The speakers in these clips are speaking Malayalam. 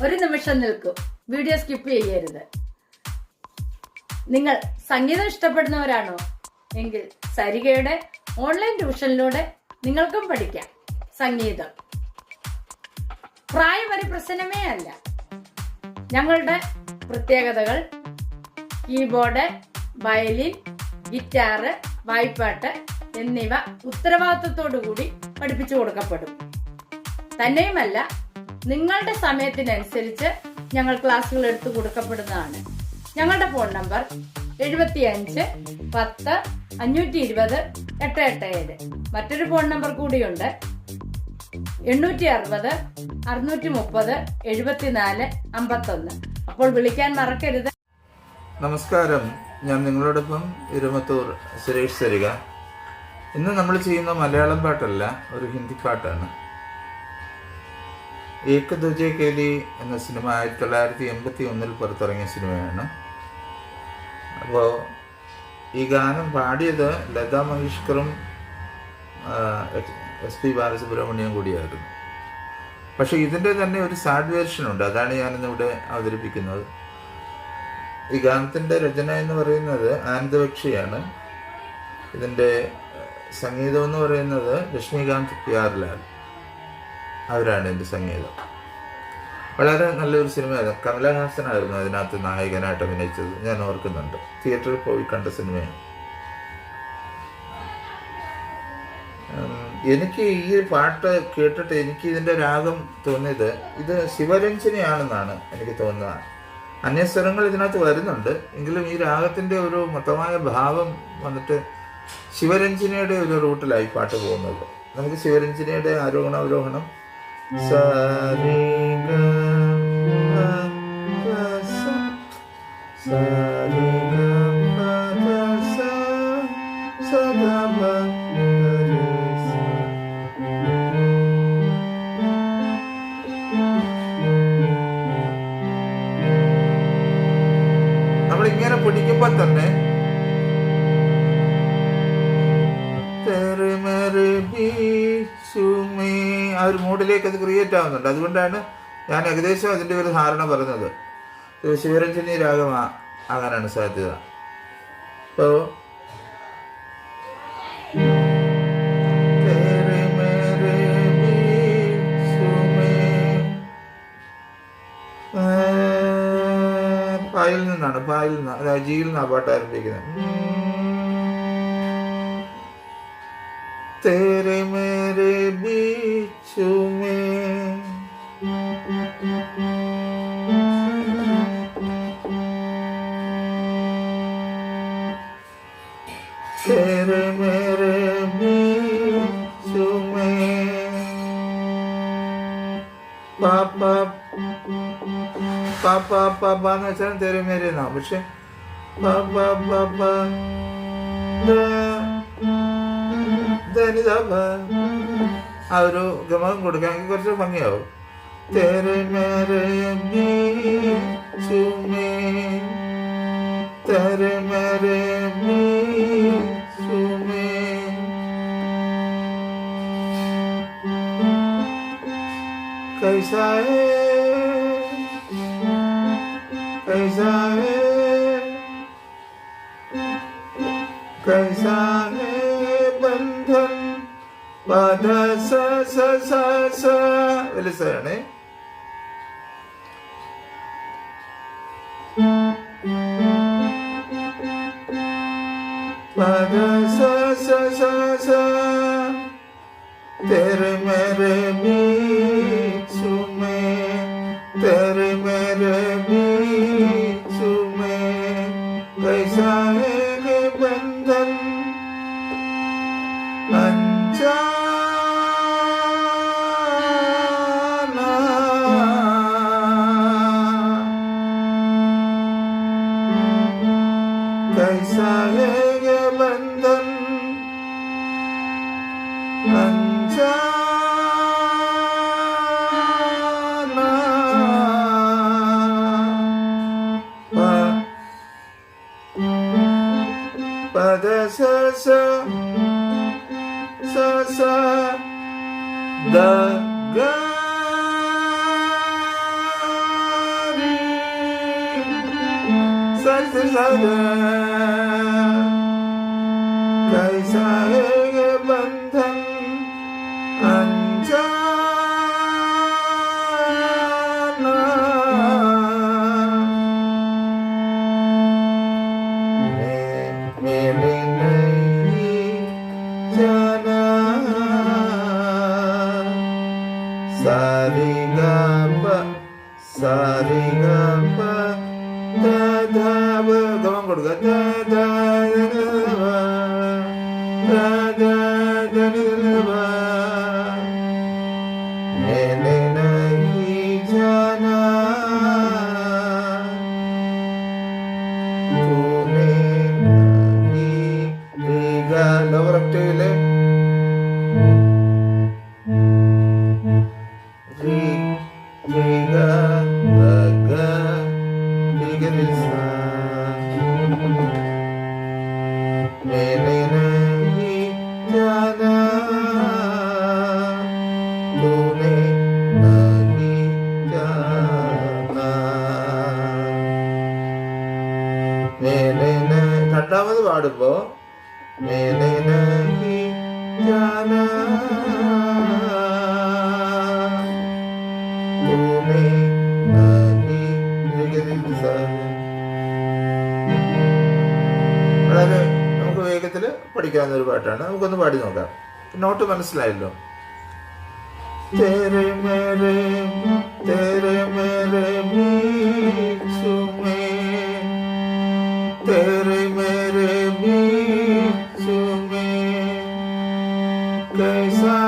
ഒരു നിമിഷം നിൽക്കും. വീഡിയോ സ്കിപ്പ് ചെയ്യരുത്. നിങ്ങൾ സംഗീതം ഇഷ്ടപ്പെടുന്നവരാണോ? എങ്കിൽ സരികയുടെ ഓൺലൈൻ ട്യൂഷനിലൂടെ നിങ്ങൾക്കും പഠിക്കാം സംഗീതം. പ്രായം ഒരു പ്രശ്നമേ അല്ല. ഞങ്ങളുടെ പ്രത്യേകതകൾ കീബോർഡ് വയലിൻ ഗിറ്റാറ് വായ്പാട്ട് എന്നിവ ഉത്തരവാദിത്വത്തോടു കൂടി പഠിപ്പിച്ചു കൊടുക്കപ്പെടും. തന്നെയുമല്ല നിങ്ങളുടെ സമയത്തിനനുസരിച്ച് ഞങ്ങൾ ക്ലാസ്സുകൾ എടുത്തു കൊടുക്കപ്പെടുന്നതാണ്. ഞങ്ങളുടെ ഫോൺ നമ്പർ എഴുപത്തി അഞ്ച് പത്ത് അഞ്ഞൂറ്റി ഇരുപത് എട്ട് എട്ട് ഏഴ്. മറ്റൊരു ഫോൺ നമ്പർ കൂടിയുണ്ട് എണ്ണൂറ്റി അറുപത് അറുന്നൂറ്റി മുപ്പത് എഴുപത്തിനാല് അമ്പത്തൊന്ന്. അപ്പോൾ വിളിക്കാൻ മറക്കരുത്. നമസ്കാരം. ഞാൻ നിങ്ങളോടൊപ്പം ഇരുമത്തൂർ സുരേഷ് സരിക ഇന്ന് നമ്മൾ ചെയ്യുന്ന മലയാളം പാട്ടല്ല ഒരു ഹിന്ദി പാട്ടാണ്. ഏക ദുജെ കേലി എന്ന സിനിമ ആയിരത്തി തൊള്ളായിരത്തി എൺപത്തി ഒന്നിൽ പുറത്തിറങ്ങിയ സിനിമയാണ്. അപ്പോൾ ഈ ഗാനം പാടിയത് ലതാ മങ്കേഷ്കറും എസ് പി ബാലസുബ്രഹ്മണ്യം കൂടിയായിരുന്നു. പക്ഷേ ഇതിന്റെ തന്നെ ഒരു സാഡ് വേർഷൻ ഉണ്ട്. അതാണ് ഞാനിന്നിവിടെ അവതരിപ്പിക്കുന്നത്. ഈ ഗാനത്തിന്റെ രചന എന്ന് പറയുന്നത് ആനന്ദപക്ഷിയാണ് ഇതിന്റെ സംഗീതം എന്ന് പറയുന്നത് ലക്ഷ്മികാന്ത് പ്യാർലാൽ അവരാണ് എന്റെ സംഗീതം. വളരെ നല്ലൊരു സിനിമയായിരുന്നു കമലഹാസനായിരുന്നു അതിനകത്ത് നായകനായിട്ട് അഭിനയിച്ചത്. ഞാൻ ഓർക്കുന്നുണ്ട്. തിയേറ്ററിൽ പോയി കണ്ട സിനിമയാണ്. എനിക്ക് ഈ പാട്ട് കേട്ടിട്ട് എനിക്ക് ഇതിന്റെ രാഗം തോന്നിയത് ഇത് ശിവരഞ്ജനിയാണെന്നാണ് എനിക്ക് തോന്നുന്നത്. അന്യസ്വരങ്ങൾ ഇതിനകത്ത് വരുന്നുണ്ട്. എങ്കിലും ഈ രാഗത്തിന്റെ ഒരു മൊത്തമായ ഭാവം വന്നിട്ട് ശിവരഞ്ജനയുടെ ഒരു റൂട്ടിലായി പാട്ട് പോകുന്നത്. നമുക്ക് ശിവരഞ്ജനയുടെ ആരോഹണ അവരോഹണം സ, രി, ഗ, മ, പ, സ. സ, രി, ഗ, മ, പ, സ. സ, ഗ, മ, ഗ, രി, സ. നമ്മളിങ്ങനെ പിടിക്കുമ്പോൾ തന്നെ തെരെ മേരെ ബീച്ചുമേ ആ ഒരു മൂഡിലേക്ക് അത് ക്രിയേറ്റ് ആവുന്നുണ്ട്. അതുകൊണ്ടാണ് ഞാൻ ഏകദേശം അതിന്റെ ഒരു ധാരണ പറഞ്ഞത്. ശിവരഞ്ജനി രാഗമാ ആകാനാണ് സാധ്യത. ബീച്ചുമേ പായിൽ നിന്നാണ് പായിൽ നിന്ന് അതായത് ജിയിൽ നിന്നാണ് പാട്ട് ആരംഭിക്കുന്നത്. പാപ്പാ പാപ്പാ പാപ്പ എന്ന് വെച്ചാൽ തെരുമേരി മേരെ എന്നാ. പക്ഷെ പാപ്പാ പാപ്പ ആ ഒരു ഗമകം കൊടുക്കാമെങ്കിൽ കുറച്ച് ഭംഗിയാവും. തെരെ മേരെ ബീച്ചുമേ कैसा है कैसा है कैसा है बंधन പദ സ സ സ സ വലിയ സാണ് പദ സ സ സ സ तेरे de sa sa sa sa da ga ri sa sa da दा रि ग प दा धा ब गमन രണ്ടാമത് പാടുമ്പോ मैंने नहीं जाना तूने नहीं രിഗരിസ വളരെ നമുക്ക് വേഗത്തിൽ പഠിക്കാവുന്ന ഒരു പാട്ടാണ് നമുക്കൊന്ന് പാടി നോക്കാം നോട്ട് മനസ്സിലായല്ലോ तेरे मेरे तेरे मेरे बीच में They say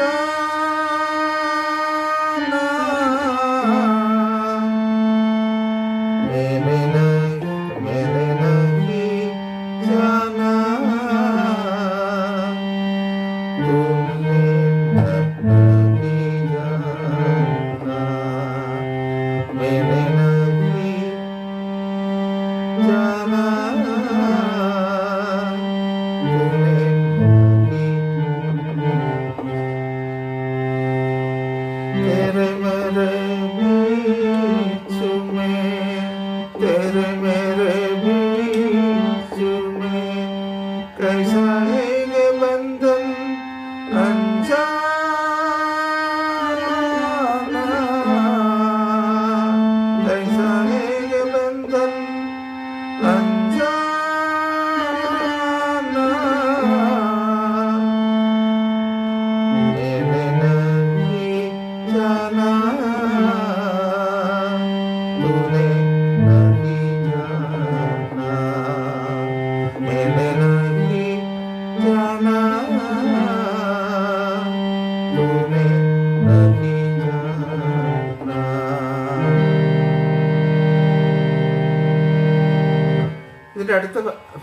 sun. Tại sao hãy nên bản thân anh ra Tại sao hãy nên bản anh ra Hãy subscribe cho kênh Ghiền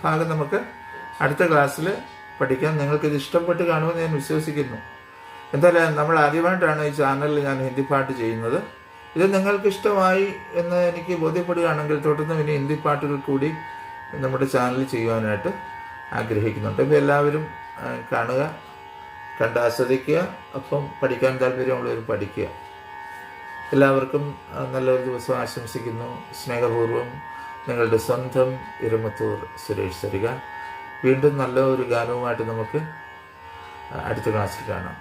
ഭാഗം നമുക്ക് അടുത്ത ക്ലാസ്സിൽ പഠിക്കാം. നിങ്ങൾക്കിത് ഇഷ്ടപ്പെട്ട് കാണുമെന്ന് ഞാൻ വിശ്വസിക്കുന്നു. എന്തായാലും നമ്മൾ ആദ്യമായിട്ടാണ് ഈ ചാനലിൽ ഞാൻ ഹിന്ദി പാട്ട് ചെയ്യുന്നത്. ഇത് നിങ്ങൾക്ക് ഇഷ്ടമായി എന്ന് എനിക്ക് ബോധ്യപ്പെടുകയാണെങ്കിൽ തുടർന്ന് ഇനി ഹിന്ദി പാട്ടുകൾ കൂടി നമ്മുടെ ചാനലിൽ ചെയ്യുവാനായിട്ട് ആഗ്രഹിക്കുന്നുണ്ട്. അപ്പോൾ എല്ലാവരും കാണുക കണ്ട് ആസ്വദിക്കുക. ഒപ്പം പഠിക്കാൻ താല്പര്യമുള്ളവർ പഠിക്കുക. എല്ലാവർക്കും നല്ലൊരു ദിവസം ആശംസിക്കുന്നു. സ്നേഹപൂർവം നിങ്ങളുടെ സ്വന്തം ഇരുമത്തൂർ സുരേഷ് സരിക വീണ്ടും നല്ല ഒരു ഗാനവുമായിട്ട് നമുക്ക് അടുത്ത ക്ലാസ്സിൽ കാണാം.